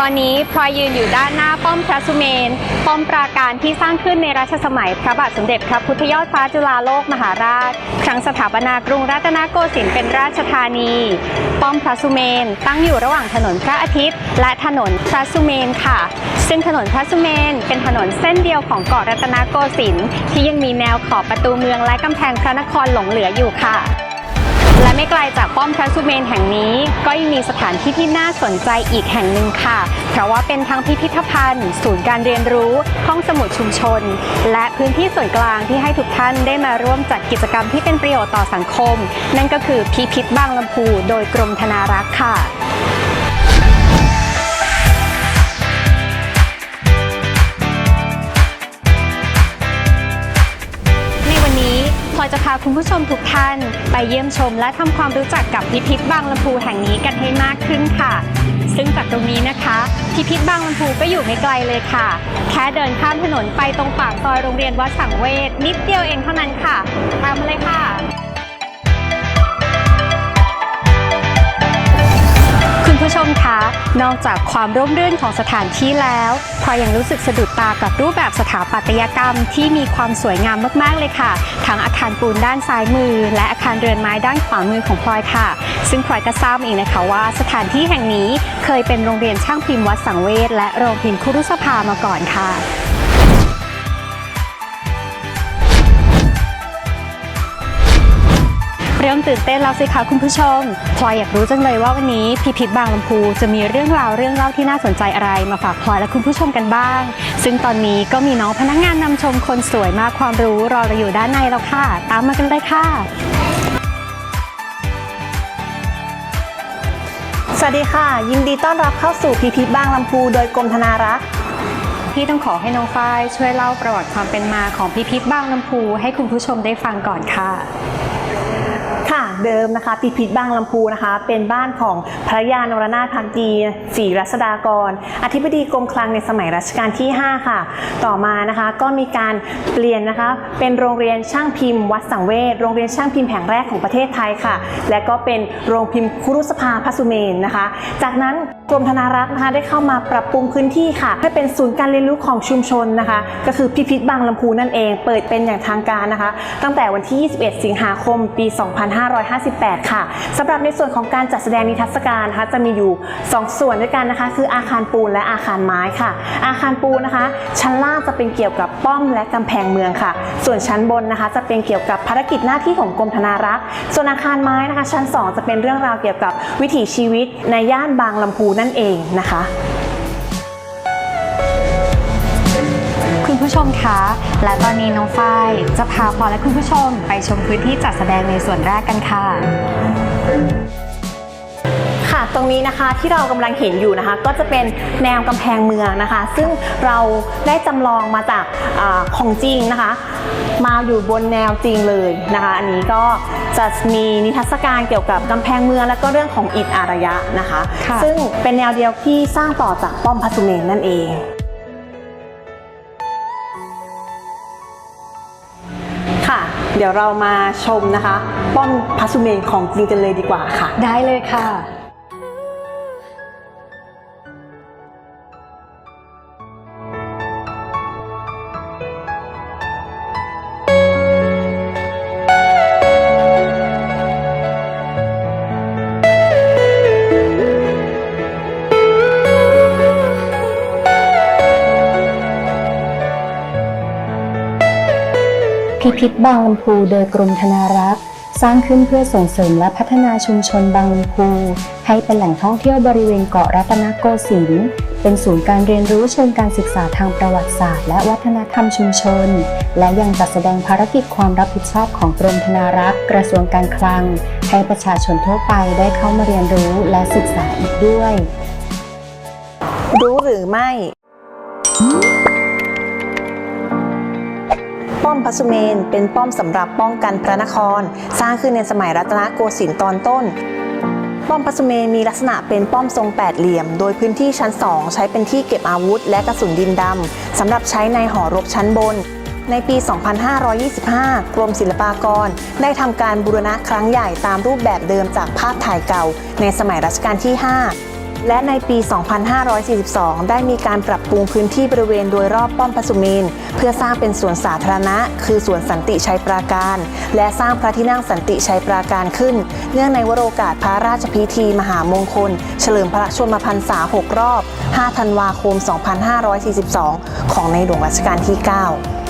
ตอนนี้พลอยยืนอยู่ด้านหน้าป้อมพระสุเมน ป้อมปราการที่สร้างขึ้นในรัชสมัยพระบาทสมเด็จพระพุทธยอดฟ้าจุฬาโลกมหาราช ครั้งสถาปนากรุงรัตนโกสินทร์เป็นราชธานี ป้อมพระสุเมน ตั้งอยู่ระหว่างถนนพระอาทิตย์ และถนนพระสุเมนค่ะ ซึ่งถนนพระสุเมน เป็นถนนเส้นเดียวของเกาะรัตนโกสินทร์ที่ยังมีแนวขอบประตูเมืองและกำแพงพระนครหลงเหลืออยู่ค่ะ และไม่ไกลจากป้อมพระสุเมนแห่งนี้ ก็ยังมีสถานที่ที่น่าสนใจอีกแห่งหนึ่งค่ะ เพราะว่าเป็นทั้งพิพิธภัณฑ์ ศูนย์การเรียนรู้ ห้องสมุดชุมชน และพื้นที่ส่วนกลางที่ให้ทุกท่านได้มาร่วมจัดกิจกรรมที่เป็นประโยชน์ต่อสังคม นั่นก็คือพิพิธบางลำพู โดยกรมธนารักษ์ค่ะ อยจะพาคุณผู้ชมทุกท่าน ไปเยี่ยมชมและทำความรู้จักกับพิพิธบางลำพูแห่งนี้กันให้มากขึ้นค่ะ ซึ่งจากตรงนี้นะคะ พิพิธบางลำพูก็อยู่ไม่ไกลเลยค่ะ แค่เดินข้ามถนนไปตรงปากซอยโรงเรียนวัดสังเวชนิดเดียวเองเท่านั้นค่ะตามมาเลยค่ะ นอกจากความร่มรื่นของสถานที่แล้วพลอยยังรู้สึกสะดุดตากับรูปแบบสถาปัตยกรรมที่มีความสวยงามมากๆเลยค่ะ ทั้งอาคารปูนด้านซ้ายมือ และอาคารเรือนไม้ด้านขวามือของพลอยค่ะ ซึ่งพลอยก็ทราบมาเองนะคะว่าสถานที่แห่งนี้เคยเป็นโรงเรียนช่างพิมพ์วัดสังเวชและโรงพิมพ์คุรุสภามาก่อนค่ะ ริ่มตื่นเต้นแล้วสิคะคุณผู้ชมพลอยอยากรู้จังเลยว่าวันนี้พิพิธบางลำพูจะมีเรื่องราวเรื่องเล่าที่น่าสนใจอะไรมาฝากพลอยและคุณผู้ชมกันบ้าง ซึ่งตอนนี้ก็มีน้องพนักงานนำชมคนสวยมากความรู้รอเราอยู่ด้านในแล้วค่ะ ตามมากันเลยค่ะ สวัสดีค่ะ ยินดีต้อนรับเข้าสู่พิพิธบางลำพูโดยกรมธนารักษ์พี่ต้องขอให้น้องฝ้ายช่วยเล่าประวัติความเป็นมาของพิพิธบางลำพูให้คุณผู้ชมได้ฟังก่อนค่ะค่ะ เดิมนะคะพิพิธบางลำพูนะคะ เป็นบ้านของพระยานรนาถพักดีศรีรัศดากร อธิบดีกรมคลังในสมัยรัชกาลที่ 5 ค่ะ ต่อมานะคะก็มีการเปลี่ยนนะคะเป็นโรงเรียนช่างพิมพ์วัดสังเวชโรงเรียนช่างพิมพ์แห่งแรกของประเทศไทยค่ะ และก็เป็นโรงพิมพ์คุรุสภาพระสุเมนนะคะ จากนั้นกรมธนารักษ์นะคะได้เข้ามาปรับปรุงพื้นที่ค่ะ ให้เป็นศูนย์การเรียนรู้ของชุมชนนะคะ ก็คือพิพิธบางลำพูนั่นเอง เปิดเป็นอย่างทางการนะคะ ตั้งแต่วันที่ 21 สิงหาคม ปี2558 ค่ะสำหรับในส่วนของการจัดแสดงนิทรรศการนะคะจะมีอยู่ 2 ส่วนด้วยกันนะคะ คืออาคารปูนและอาคารไม้ค่ะ อาคารปูนนะคะ ชั้นล่างจะเป็นเกี่ยวกับป้อมและกำแพงเมืองค่ะ ส่วนชั้นบนนะคะ จะเป็นเกี่ยวกับภารกิจหน้าที่ของกรมธนารักษ์ส่วนอาคารไม้นะคะ ชั้น 2 จะเป็นเรื่องราวเกี่ยวกับวิถีชีวิตในย่านบางลำพูนั่นเองนะคะ คุณผู้ชมคะ และตอนนี้น้องฝ้ายจะพาพลอยและคุณผู้ชมไปชมพื้นที่จัดแสดงในส่วนแรกกันค่ะ ค่ะ ตรงนี้นะคะที่เรากำลังเห็นอยู่นะคะ ก็จะเป็นแนวกำแพงเมืองนะคะ ซึ่งเราได้จำลองมาจากอาของจริงนะคะ มาอยู่บนแนวจริงเลยนะคะ อันนี้ก็จะมีนิทรรศการเกี่ยวกับกำแพงเมืองและก็เรื่องของอิฐอารยะนะคะ ค่ะ ซึ่งเป็นแนวเดียวที่สร้างต่อจากป้อมพระสุเมนนั่นเอง เดี๋ยวเรามาชมนะคะ ป้อมพระสุเมนของจริงกันเลยดีกว่าค่ะ ได้เลยค่ะ พิพิธบางลำพูโดยกรมธนารักษ์ สร้างขึ้นเพื่อส่งเสริมและพัฒนาชุมชนบางลำพู ให้เป็นแหล่งท่องเที่ยวบริเวณเกาะรัตนโกสินทร์เป็นศูนย์การเรียนรู้เชิงการศึกษาทางประวัติศาสตร์ และวัฒนธรรมชุมชน และยังจัดแสดงภารกิจความรับผิดชอบของกรมธนารักษ์กระทรวงการคลัง ให้ประชาชนทั่วไปได้เข้ามาเรียนรู้และศึกษาอีกด้วย รู้หรือไม่ อมพระสุเมน เป็นป้อมสำหรับป้องกันพระนคร สร้างขึ้นในสมัยรัตนโกสินทร์ตอนต้น ป้อมพระสุเมนมีลักษณะเป็นป้อมทรงแปดเหลี่ยม โดยพื้นที่ชั้น2ใช้เป็นที่เก็บอาวุธ และกระสุนดินดำสำหรับใช้ในหอรบชั้นบนในปี 2525 กรมศิลปากร ได้ทำการบูรณะครั้งใหญ่ตามรูปแบบเดิมจากภาพถ่ายเก่า ในสมัยรัชกาลที่ 5 และในปี 2542 ได้มีการปรับปรุงพื้นที่บริเวณโดยรอบป้อมพระสุเมน เพื่อสร้างเป็นสวนสาธารณะ คือสวนสันติชัยปราการ และสร้างพระที่นั่งสันติชัยปราการขึ้น เนื่องในวโรกาสพระราชพิธี มหามงคล เฉลิมพระชนมพรรษา 6 รอบ 5 ธันวาคม 2542 ของในหลวงรัชกาลที่ 9